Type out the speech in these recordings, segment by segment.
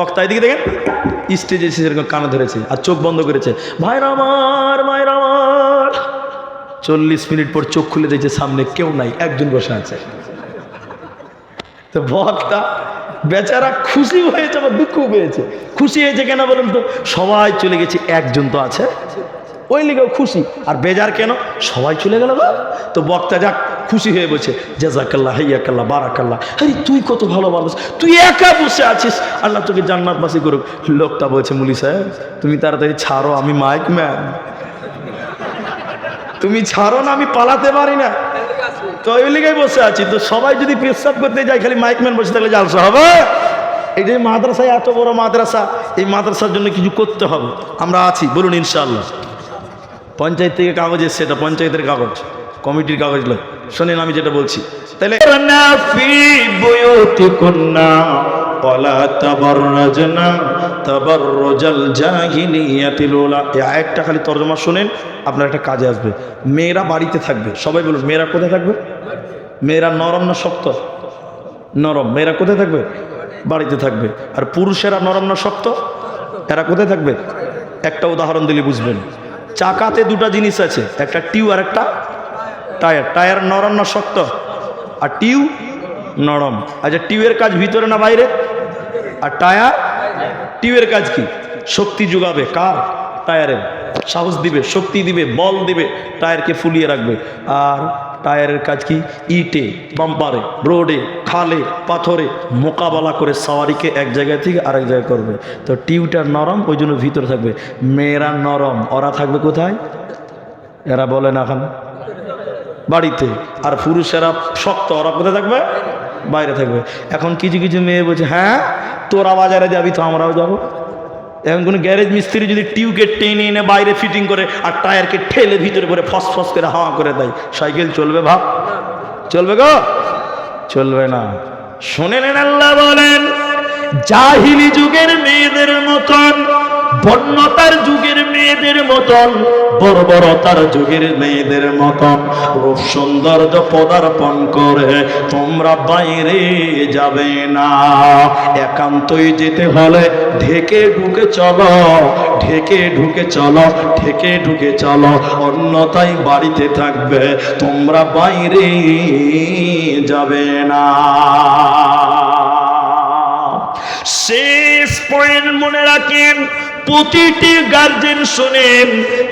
বক্তা, এদিকে দেখেন। স্টেজে এসে সেরকম কানে ধরেছে আর চোখ বন্ধ করেছে। ভাইরা আমার ভাইরা আমার। চল্লিশ মিনিট পর চোখ খুলে দিয়েছে সামনে কেউ নাই, একজন বসে আছে। তো বক্তা বেচারা খুশি হয়েছে, আবার দুঃখ পেয়েছে। খুশি হয়েছে কেন বলুন তো? সবাই চলে গেছে, একজন তো আছে। ওই লিগেও খুশি। আর বেজার কেন? সবাই চলে গেল। তো বক্তা যাক, খুশি হয়ে বলছে জাজাকাল্লাহ, হাইয়াকাল্লাহ, বারাকাল্লাহ। আরে তুই কত ভালো মানুষ, তুই একা বসে আছিস। আল্লাহ তোকে জান্নাতবাসী করুক। লোকটা বলছে, মুলি সাহেব, তুমি তাড়াতাড়ি ছাড়ো, আমি মাইক ম্যান। তুমি ছাড়ো না, আমি পালাতে পারি না। তো ওই লিগেই বসে আছি। তো সবাই যদি পেশাব করতে যায়, খালি মাইক ম্যান বসে থাকলে জালসা হবে। এই যে মাদ্রাসায় এত বড় মাদ্রাসা, এই মাদ্রাসার জন্য কিছু করতে হবে। আমরা আছি, বলুন ইনশাআল্লাহ। পঞ্চায়েত থেকে কাগজ এসছে এটা পঞ্চায়েতের কাগজ কমিটির কাগজ নয় শোনেন আমি যেটা বলছি। তাহলে আয়াতটা খালি তরজমা শুনেন আপনার একটা কাজে আসবে। মেয়েরা বাড়িতে থাকবে। সবাই বলুন মেয়েরা কোথায় থাকবে? মেয়েরা নরম না শক্ত? নরম। মেয়েরা কোথায় থাকবে? বাড়িতে থাকবে। আর পুরুষেরা নরম না শক্ত? এরা কোথায় থাকবে? একটা উদাহরণ দিলে বুঝবেন। চাকাতে দুটা জিনিস আছে, একটা টিউ আর একটা টায়ার। টায়ার নরম না শক্ত? আর টিউ নরম। আচ্ছা টিউয়ের কাজ ভিতরে না বাইরে? আর টায়ার? টিউয়ের কাজ কি? শক্তি যোগাবে। কার? টায়ারের। সাহস দিবে, শক্তি দিবে, বল দিবে, টায়ারকে ফুলিয়ে রাখবে। আর টায়ারের কাজ কি? ইটে, বাম্পারে, রোডে, খালে, পাথরে মোকাবেলা করে সাওয়ারিকে এক জায়গা থেকে আরেক জায়গায় করবে। তো টিউটা নরম, ওই জন্য ভিতরে থাকবে। মেয়েরা নরম, ওরা থাকবে কোথায়? এরা বলে না এখন বাড়িতে। আর পুরুষেরা শক্ত, ওরা কোথায় থাকবে? বাইরে থাকবে। এখন কিছু কিছু মেয়ে বলছে হ্যাঁ তোরা বাজারে যাবি তো আমরাও যাব। এখন কোনো গ্যারেজ মিস্ত্রি যদি টিউকে টেনে এনে বাইরে ফিটিং করে আর টায়ারকে ঠেলে ভিতরে করে ফস ফস করে হাওয়া করে দেয়, সাইকেল চলবে ভাব? চলবে গো? চলবে না। শুনে নেন আল্লাহ বলেন, জাহিলি যুগের মেয়েদের মতন বন্যতার যুগের মেয়েদের মতন, বর্বরতার যুগের মেয়েদের মতন। রূপ সৌন্দর্য পদার্পণ করে তোমরা বাইরে যাবে না। একান্তই যেতে হলে ঢেকে ঢুকে চলো, ঢেকে ঢুকে চলো, ঢেকে ঢুকে চলো। অন্যতাই বাড়িতে থাকবে, তোমরা বাইরে যাবে না। শেষ পয়েন্ট মনে রাখেন প্রতিটি গার্জেন শোনেন,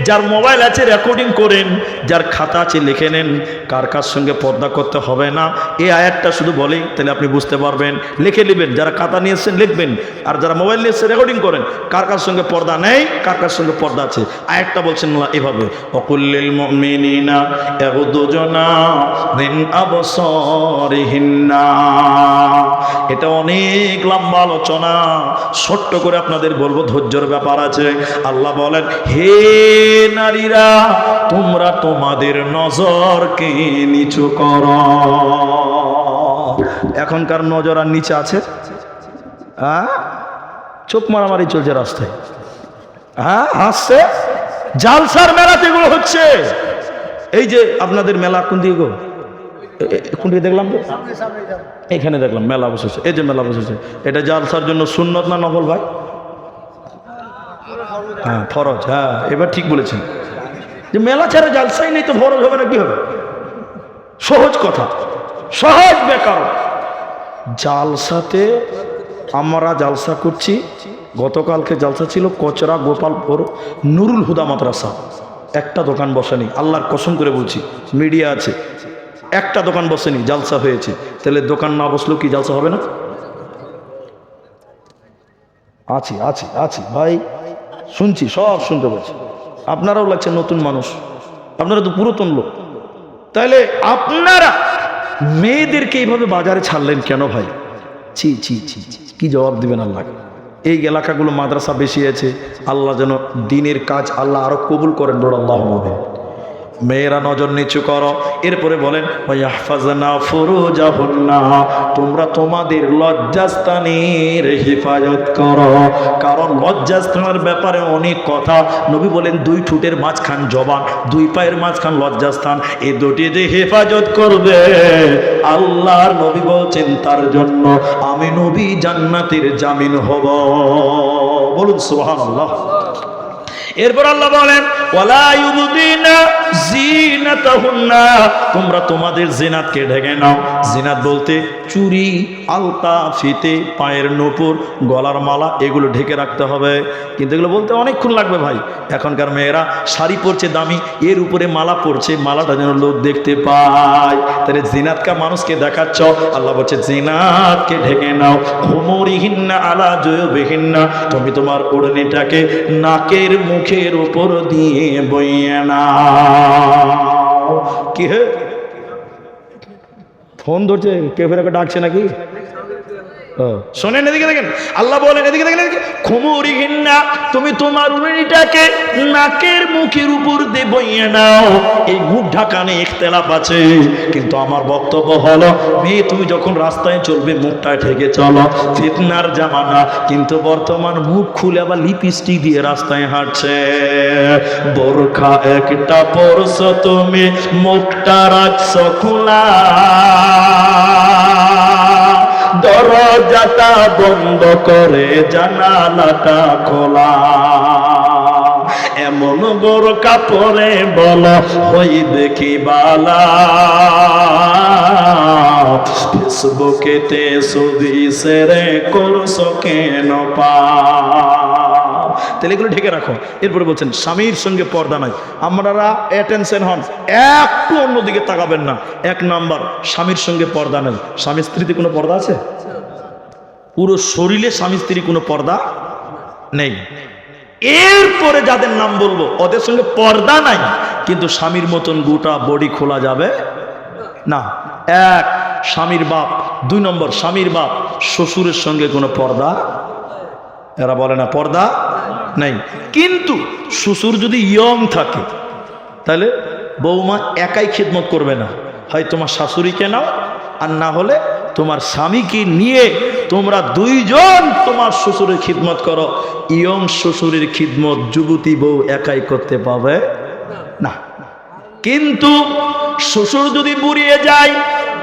যার মোবাইল আছে রেকর্ডিং করেন, যার খাতা আছে লিখে নেন, কার কার সঙ্গে পর্দা করতে হবে না, এই আয়াতটা শুধু বলেই তাহলে আপনি বুঝতে পারবেন। লিখে নেবেন, যারা খাতা নিয়ে এসছেন লিখবেন, আর যারা মোবাইল নিয়ে এসছে রেকর্ডিং করেন, কার কার সঙ্গে পর্দা নেই, কার কার সঙ্গে পর্দা আছে। আয়াতটা বলছেন না এভাবে অকুল্লিল মিন আবসারিহিন্না। এটা অনেক লম্বা আলোচনা, ছোট্ট করে আপনাদের বলব, ধৈর্যর ব্যাপার আছে। আল্লাহ বলেন হে নারীরা তোমরা তোমাদের নজরকে নিচু কর। এখনকার নজর আর নিচে আছে? হ্যাঁ? চোখ মারামারি চলছে রাস্তায়। হ্যাঁ হাসছে? জালসার মেলাতে এগুলো হচ্ছে। এই যে আপনাদের মেলা কোন দিকে গো? কোন দিকে দেখলাম এখানে দেখলাম মেলা বসেছে। এই যে মেলা বসেছে। এটা জালসার জন্য সুন্নত না নফল ভাই? হ্যাঁ ফরজ হ্যাঁ এবার ঠিক বলেছেন। যে মেলা ছাড়া জালসাই নেই তো ফরজ হবে না, কি হবে? সহজ কথা, সহজ বেকার জালসাতে আমরা জালসা করছি, গতকালকে জালসা ছিল কচরা গোপালপুর নুরুল হুদা মাদ্রাসা। একটা দোকান বসেনি, আল্লাহর কসম করে বলছি, মিডিয়া আছে, একটা দোকান বসেনি, জালসা হয়েছে। তাহলে দোকান না বসলেও কি জালসা হবে না? আছি আছি আছি, ভাই। শুনছি, সব শুনতে পাচ্ছি। আপনারাও লাগছে নতুন মানুষ। আপনারা তো পুরাতন লোক। তাহলে আপনারা মেয়েদেরকে এইভাবে বাজারে ছাড়লেন কেন ভাই? ছি ছি ছি কি জবাব দিবেন আল্লাহ? এই এলাকাগুলো মাদ্রাসা বেশি আছে। আল্লাহ যেন দিনের কাজ আল্লাহ আরও কবুল করেন বড় আল্লাহ হবে মেয়েরা নজর নিচু করো। এরপরে বলেন তোমরা তোমাদের লজ্জাস্থানের হেফাজত করো। কারণ লজ্জাস্থানের ব্যাপারে অনেক কথা। নবী বলেন, দুই ঠুটের মাঝখান জবান, দুই পায়ের মাঝখান লজ্জাস্থান, এ দুটি যে হেফাজত করবে আল্লাহর নবী বলছেন তার জন্য। আমি নবী জান্নাতের জামিন হব। বলুন, সুবহানাল্লাহ। এরপর আল্লাহ বলেন তোমরা তোমাদের জিনাতকে ঢেকে নাও। জিনাত বলতে চুরি, আলতা, ফিতে, পায়ের নূপুর, গলার মালা, এগুলো ঢেকে রাখতে হবে। কিন্তু এগুলো বলতে অনেকক্ষণ লাগবে ভাই। এখনকার মেয়েরা শাড়ি পরছে দামি, এর উপরে মালা পরছে, মালাটা যেন লোক দেখতে পায়। তাহলে জিনাতকা মানুষকে দেখাচ্ছ, আল্লাহ বলছে, জিনাতকে ঢেকে নাও। হোমরিহীনা আলা জয়বিহীনা তুমি তোমার ওড়নিটাকে নাকের মুখের উপর দিয়ে বইয়ে না কি হে? ফোন ধরছে কে ফেরাকে ডাকছে নাকি? শোনেন এদিকে দেখেন। আল্লাহ বলেন, এদিকে দেখেন খুমুরি ঘিন্না তুমি তোমার উড়িটাকে নাকের মুখের উপর দিয়ে বইয়ে নাও। এই মুখ ঢাকানে ইখতলাফ আছে। কিন্তু আমার বক্তব্য হলো, মেয়ে, তুমি যখন রাস্তায় চলবে, মুখটা ঠেকে চলো। ফিতনার জামানা, কিন্তু বর্তমান মুখ খুলে আবার লিপস্টিক দিয়ে রাস্তায় হাঁটছে। বোরখা একটা পরশ তুমি, মুখটা রাখছো খোলা। দরজাটা বন্ধ করে, জানালাটা খোলা। এমন বড় কাপড়ে বল হই দেখি বালা। ফেসবুকেতে সুদি সেরে করছ কেন পা? তাহলে এগুলো ঢেকে রাখো। এরপরে বলছেন, স্বামীর সঙ্গে পর্দা নাই। আপনারা অ্যাটেনশন হন, একটু অন্যদিকে তাকাবেন না। এক নাম্বার, স্বামীর সঙ্গে পর্দা নেই। স্বামী স্ত্রীতে কোনো পর্দা আছে? পুরো শরীরে স্বামী স্ত্রী কোনো পর্দা নেই। এরপরে যাদের নাম বলব, ওদের সঙ্গে পর্দা নাই। কিন্তু স্বামীর মতন গোটা বডি খোলা যাবে না। এক, স্বামীর বাপ। দুই নম্বর, স্বামীর বাপ, শ্বশুরের সঙ্গে কোনো পর্দা, এরা বলে না পর্দা নেই। কিন্তু শ্বশুর যদি ইয়ং থাকে, তাহলে বৌমা একাই খেদমত করবে না। হয় তোমার শাশুড়িকে নাও, আর না হলে তোমার স্বামীকে নিয়ে তোমরা দুইজন তোমার শ্বশুরের খিদমত করো। ইয়ং শ্বশুরের খিদমত যুবতী বউ একাই করতে পাবে না। কিন্তু শ্বশুর যদি বুড়িয়ে যায়,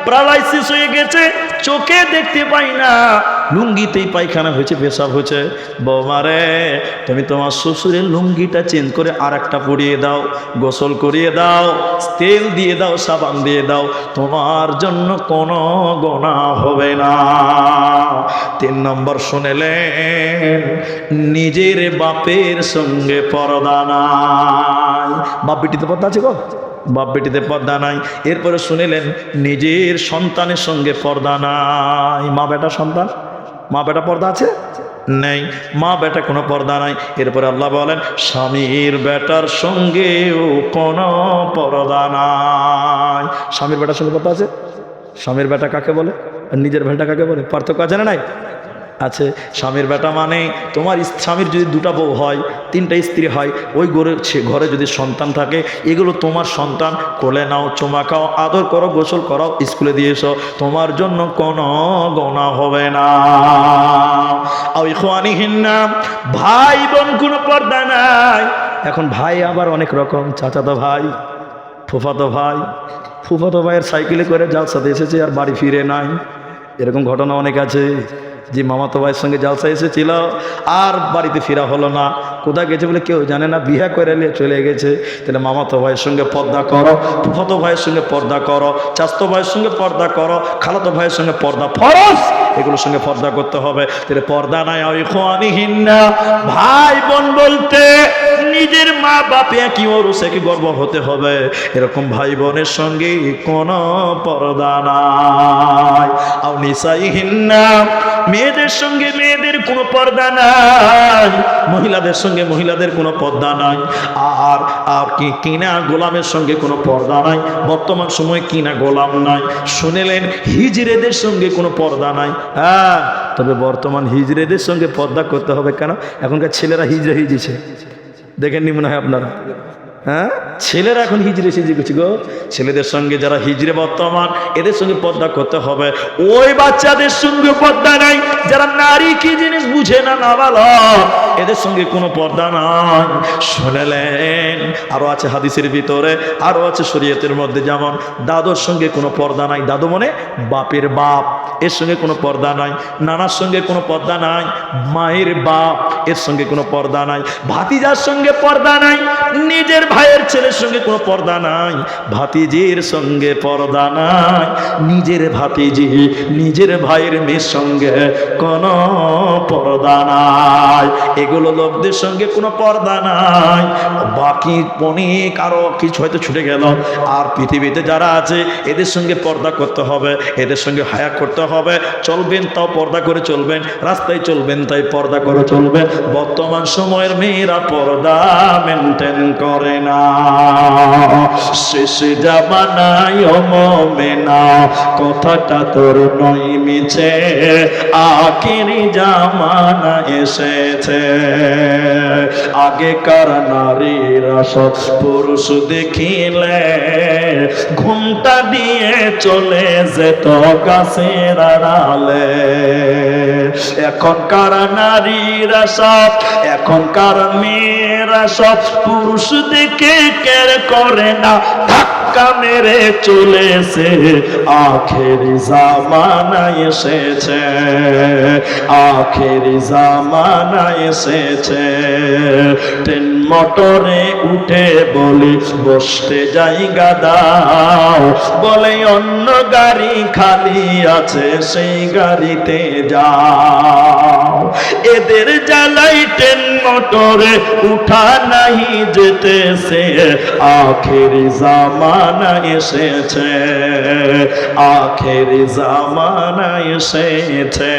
প্যারালাইসিস হয়ে গেছে, চোখে দেখতে পাই না। লুঙ্গিতেই পায়খানা হয়েছে, পেশাব হয়েছে। বৌমারে তুমি তোমার শ্বশুরের লুঙ্গিটা চেঞ্জ করে আর একটা পরিয়ে দাও, গোসল করিয়ে দাও, তেল দিয়ে দাও, সাবান দিয়ে দাও, তোমার জন্য কোনো গোনা হবে না। তিন নম্বর শুনেলেন, নিজের বাপের সঙ্গে পরদা নাই। বাপ বেটিতে পর্দা আছে গো? বাপ বেটিতে পর্দা নাই। এরপরে শুনিলেন, নিজের সন্তানের সঙ্গে পর্দা নাই। মা বেটা সন্তান? মা বেটা পর্দা আছে? নেই। মা বেটা কোনো পর্দা নাই। এরপরে আল্লাহ বলেন, স্বামীর বেটার সঙ্গেও কোনো পর্দা নাই। স্বামীর বেটার সঙ্গে পর্দা আছে? স্বামীর বেটা কাকে বলে? আর নিজের বেটা কাকে বলে? পার্থক্য আছে না নাই? আছে। স্বামীর বেটা মানে তোমার স্বামীর যদি দুটা বউ হয়, তিনটা স্ত্রী হয়, ওই ঘরে ঘরে যদি সন্তান থাকে, এগুলো তোমার সন্তান, কোলে নাও, চুমা খাও, আদর করো, গোসল করো স্কুলে দিয়ে এসো, তোমার জন্য কোনো গণা হবে না। না ভাই বোন কোনো পর্দা নাই। এখন ভাই আবার অনেক রকম, চাচাতো ভাই, ফুফাতো ভাই, ফুফাতো ভাইয়ের সাইকেলে করে জালসাতে এসেছে আর বাড়ি ফিরে নাই। এরকম ঘটনা অনেক আছে। যে মামাতো ভাইয়ের সঙ্গে জালসা এসেছিল, আর বাড়িতে ফেরা হলো না। কোথায় গেছে বলে কেউ জানে না, বিয়া করে নিয়ে চলে গেছে। তাহলে মামাতো ভাইয়ের সঙ্গে পর্দা করো, ফুফাতো ভাইয়ের সঙ্গে পর্দা করো চাস্তো ভাইয়ের সঙ্গে পর্দা করো, খালাতো ভাইয়ের সঙ্গে পর্দা ফরস, এগুলোর সঙ্গে পর্দা করতে হবে। তাহলে পর্দা নাই না ভাই বোন বলতে, নিজের মা বাপ একই ওরসে কি গর্ব হতে হবে। এরকম ভাই বোনের সঙ্গে কোনো পর্দা নাই। আও নিসাইহীন না মেয়েদের সঙ্গে মেয়েদের কোনো পর্দা নাই, মহিলাদের সঙ্গে মহিলাদের কোনো পর্দা নাই, আর আর কিনা গোলামের সঙ্গে কোনো পর্দা নাই, বর্তমান সময় কিনা গোলাম নাই, শুনেলেন হিজরেদের সঙ্গে কোনো পর্দা নাই হ্যাঁ তবে বর্তমান হিজড়েদের সঙ্গে পর্দা করতে হবে কেন? এখনকার ছেলেরা হিজড়ে হিজেছে দেখেননি মনে হয় আপনারা? হ্যাঁ? ছেলেরা এখন হিজড়ে সেজে গেছে গো। ছেলেদের সঙ্গে যারা হিজড়ে বর্তমান, এদের সঙ্গে পর্দা করতে হবে। ওই বাচ্চাদের সঙ্গে পর্দা নাই। যারা নারী কি জিনিস বুঝে না না এদের সঙ্গে কোনো পর্দা নাই। শুনেলেন? আরও আছে হাদিসের ভিতরে, আরও আছে শরীয়তের মধ্যে যেমন, দাদুর সঙ্গে কোনো পর্দা নাই। দাদু মনে বাপের বাপ। এর সঙ্গে কোনো পর্দা নাই। নানার সঙ্গে কোনো পর্দা নাই। মায়ের বাপ। এর সঙ্গে কোনো পর্দা নাই, ভাতিজার সঙ্গে পর্দা নাই, নিজের ভাইয়ের ছেলের সঙ্গে কোনো পর্দা নাই, ভাতিজির সঙ্গে পর্দা নাই, নিজের ভাতিজি নিজের ভাইয়ের মেয়ের সঙ্গে কোনো পর্দা নাই। এগুলো লোকদের সঙ্গে কোনো পর্দা নাই। বাকি অনেক আরও কিছু হয়তো ছুটে গেল। আর পৃথিবীতে যারা আছে, এদের সঙ্গে পর্দা করতে হবে, এদের সঙ্গে হায়া করতে হবে। চলবেন তাও পর্দা করে চলবেন, রাস্তায় চলবেন তাই পর্দা করে চলবেন। বর্তমান সময়ের মেয়েরা পর্দা মেনটেন করে না। শেষে জামানায় মেনা কথাটা তোর নই মিছে, আখেরি জামানা এসেছে। আগেকার নারীরা সব পুরুষ দেখিলে ঘুমটা দিয়ে চলে যেত গাছের আড়ালে। এখনকার নারীরা সব। এখনকার মেয়েরা সব পুরুষ দেখে কের করে না। ধাক্কা মেরে চলেছে। আখেরি জামানা এসেছে। আখেরি জামানা এসেছে। ট্রেন মোটরে উঠে বলি, বসতে জায়গা দাও। বলে, অন্য গাড়ি খালি আছে, সেই গাড়িতে যাও। এদের জ্বালাই ট্রেন মোটরে উঠা নাহি যেতেছে। আখেরি জামানা এসেছে আখেরি জামানা এসেছে।